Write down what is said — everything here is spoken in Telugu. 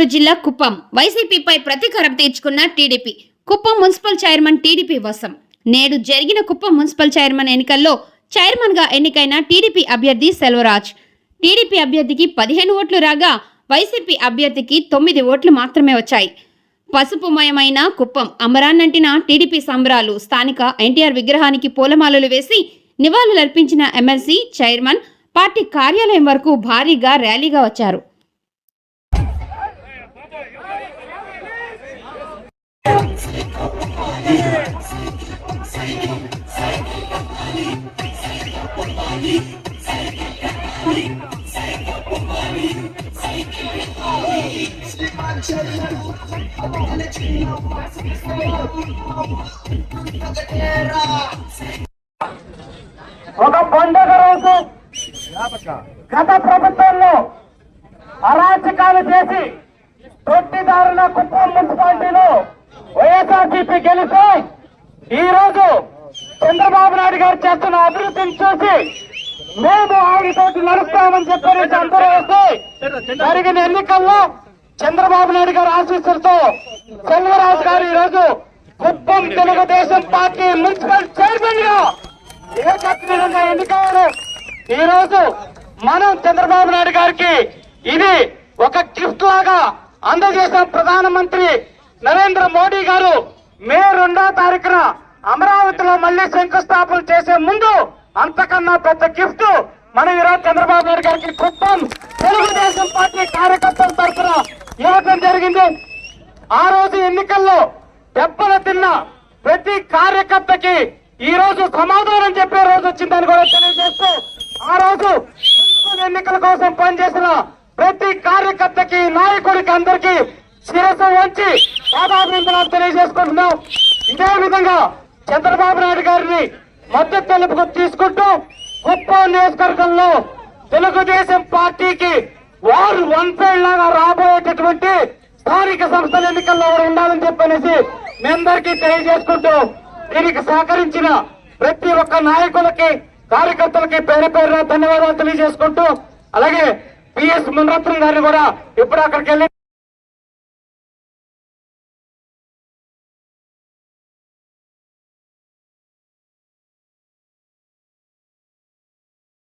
గుంటూరు జిల్లా కుప్పం. వైసీపీపై ప్రతీకారం తీర్చుకున్న TDP. Kuppam municipal chairman TDP వసం నేడు జరిగిన కుప్పం మున్సిపల్ చైర్మన్ ఎన్నికల్లో చైర్మన్గా ఎన్నికైన టీడీపీ అభ్యర్థి సెల్వరాజ్. టీడీపీ అభ్యర్థికి పదిహేను ఓట్లు రాగా వైసీపీ అభ్యర్థికి తొమ్మిది ఓట్లు మాత్రమే వచ్చాయి. పసుపుమయమైన కుప్పం అమరాన్నంటిన టీడీపీ సంబరాలు స్థానిక ఎన్టీఆర్ విగ్రహానికి పూలమాలలు వేసి నివాళులర్పించిన ఎమ్మెల్సీ చైర్మన్ పార్టీ కార్యాలయం వరకు భారీగా ర్యాలీగా వచ్చారు. ఒక పండుగ రోజు గత ప్రభుత్వంలో అరాచకాలు చేసి తొట్టిదారుల కుప్పం మున్సిపాలిటీలో వైఎస్ఆర్సీపీ గెలిస్తే ఈ రోజు చంద్రబాబు నాయుడు గారు చేస్తున్న అభివృద్ధిని చూసి మేము ఆవిడతోటి నడుస్తామని చెప్పేసి అందరూ వస్తే జరిగిన ఎన్నికల్లో చంద్రబాబు నాయుడు గారు ఆశీస్సులతో సెల్వరాజు గారు ఈ రోజు కుప్పం తెలుగుదేశం పార్టీ మున్సిపల్ చైర్మన్గా ఏకగ్రీవంగా ఎన్నికయ్యారు. ఈ రోజు మనం చంద్రబాబు నాయుడు గారికి ఇది ఒక గిఫ్ట్ లాగా అందజేశాం ప్రధానమంత్రి నరేంద్ర మోడీ గారు మే రెండో తారీఖున అమరావతిలో మళ్ళీ శంకుస్థాపన చేసే ముందు అంతకన్నా పెద్ద గిఫ్ట్ మనం ఈరోజు చంద్రబాబు నాయుడు గారికి కుప్పం. తెలుగుదేశం పార్టీ కార్యకర్తల తరఫున ఇవ్వటం జరిగింది. ఆ రోజు ఎన్నికల్లో దెబ్బలు తిన్న ప్రతి కార్యకర్తకి ఈ రోజు సమాధానం చెప్పే రోజు వచ్చిందని కూడా తెలియజేస్తూ ఆ రోజు ఎన్నికల కోసం పనిచేసిన ప్రతి కార్యకర్తకి నాయకుడికి అందరికీ శిరస్సు వంచి పాదాభినందనాలు తెలియజేసుకుంటున్నాం. ఇదే విధంగా చంద్రబాబు నాయుడు గారిని మద్దతు తెలుపుకు తీసుకుంటూ కుప్పం నియోజకవర్గంలో తెలుగుదేశం పార్టీకి వారు వన్ సైడ్ లాగా రాబోయేటటువంటి స్థానిక సంస్థల ఎన్నికల్లో ఉండాలని చెప్పనేసి మీ అందరికీ తెలియజేసుకుంటూ దీనికి సహకరించిన ప్రతి ఒక్క నాయకులకి కార్యకర్తలకి పేరు పేరున ధన్యవాదాలు తెలియజేసుకుంటూ అలాగే పిఎస్ మునరత్నం గారిని కూడా ఇప్పుడు అక్కడికి వెళ్ళి